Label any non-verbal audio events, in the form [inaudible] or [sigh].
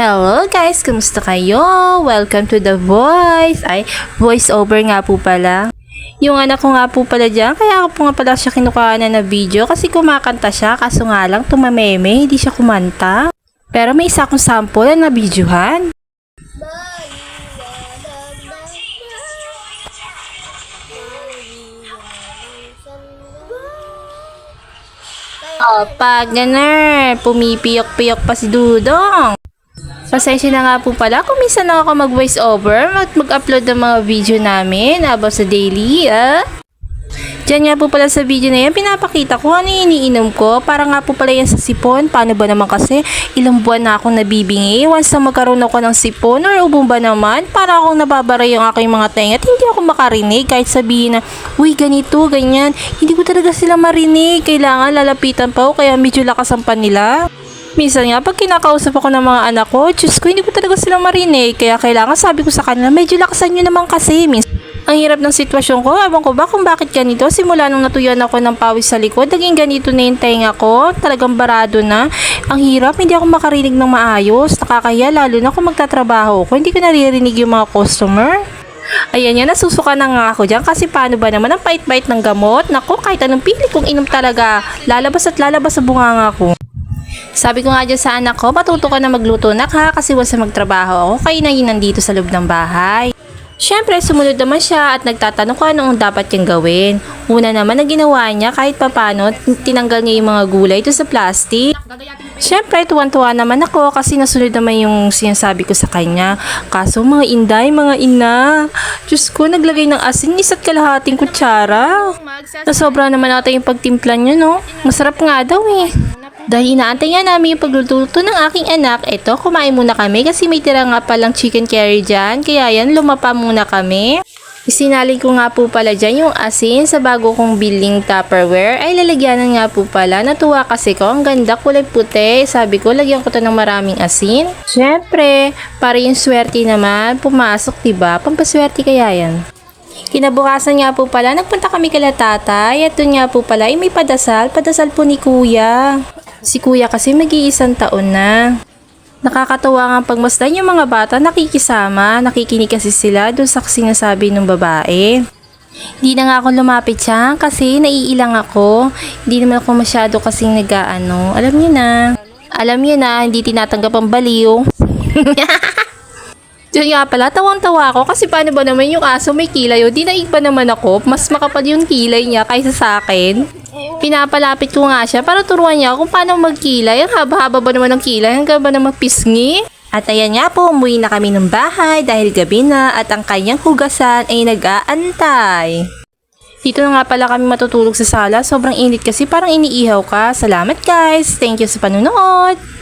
Hello guys, kumusta kayo? Welcome to The Voice. Ay, voice over nga po pala. Yung anak ko nga po pala dyan, kaya ako po nga pala siya kinukuha na video kasi kumakanta siya, kaso nga lang tumameme, hindi siya kumanta. Pero may isa akong sample na nabidyohan. Oh, pag ganar, pumipiyok-piyok pa si Dudong. Pasensya na nga po pala kung minsan lang ako mag-voice over at mag-upload ng mga video namin about sa daily, ah. Diyan nga po pala sa video na yan, pinapakita ko ano yung iniinom ko. Para nga po pala yan sa sipon. Paano ba naman kasi ilang buwan na akong nabibingi. Once na magkaroon ako ng sipon or ubong ba naman, para akong nababara yung aking mga tenga at hindi ako makarinig kahit sabihin na, uy ganito, ganyan. Hindi ko talaga sila marinig. Kailangan lalapitan pa ako kaya medyo lakas ang pan nila. Minsan nga, pag kinakausap ako ng mga anak ko, Diyos ko, hindi ko talaga sila marinig. Kaya kailangan sabi ko sa kanila, medyo lakasan nyo naman kasi. Minsan, ang hirap ng sitwasyon ko. Ewan ko ba kung bakit ganito. Simula nung natuyuan ako ng pawis sa likod, naging ganito na yung tenga ko. Talagang barado na. Ang hirap, hindi ako makarinig ng maayos. Nakakaya, lalo na kung magtatrabaho ko. Hindi ko naririnig yung mga customer. Ayan yan, nasusuka na nga ako dyan kasi paano ba naman ang pait-pait ng gamot? Naku, kahit anong pili kong inom talaga, lalabas at lalabas sa bunganga ko. Sabi ko nga dyan sa anak ko, matuto ka na magluto nak ha kasi once na magtrabaho ako, kayo na yun nandito sa loob ng bahay. Siyempre, sumunod naman siya at nagtatanong kung anong dapat niyang gawin. Una naman na ginawa niya kahit papano, tinanggal niya yung mga gulay doon sa plastic. Siyempre, tuwan-tuwa naman ako kasi nasunod naman yung sinasabi ko sa kanya. Kaso mga inday, mga ina. Diyos ko, naglagay ng asin, isa't kalahating kutsara. Nasobra naman ata yung pagtimpla niya, no? Masarap nga daw eh. Dahil inaantay nga namin yung pagluluto ng aking anak, eto, kumain muna kami kasi may tira nga palang chicken curry dyan. Kaya yan, lumapa muna kami. Isinali ko nga po pala dyan yung asin sa bago kong biling Tupperware. Ay, lalagyanan nga po pala. Natuwa kasi ko. Ang ganda, kulay puti. Sabi ko, lagyan ko to ng maraming asin. Siyempre, para yung swerte naman, pumasok, diba? Pampaswerte kaya yan. Kinabukasan nga po pala, nagpunta kami kala tatay at nga po pala ay may padasal, padasal po ni kuya. Si kuya kasi mag-iisang taon na. Nakakatawa nga pagmasdan yung mga bata nakikisama, nakikinig kasi sila doon sa sinasabi ng babae. Hindi na nga ako lumapit siya kasi naiilang ako. Hindi naman ako masyado kasing nag-ano. Alam niyo na. Alam niyo na, hindi tinatanggap ang baliw. [laughs] Diyan nga pala, tawang-tawa ako kasi paano ba naman yung aso may kilay o di naig pa naman ako, mas makapal yung kilay niya kaysa sa akin. Pinapalapit ko nga siya para turuan niya kung paano magkilay. Ang haba-haba ba naman ng kilay, hanggang ba naman pisngi? At ayan nga po, umuwi na kami ng bahay dahil gabi na at ang kanyang hugasan ay nag-aantay. Dito na nga pala kami matutulog sa sala. Sobrang init kasi parang iniihaw ka. Salamat guys. Thank you sa panunood.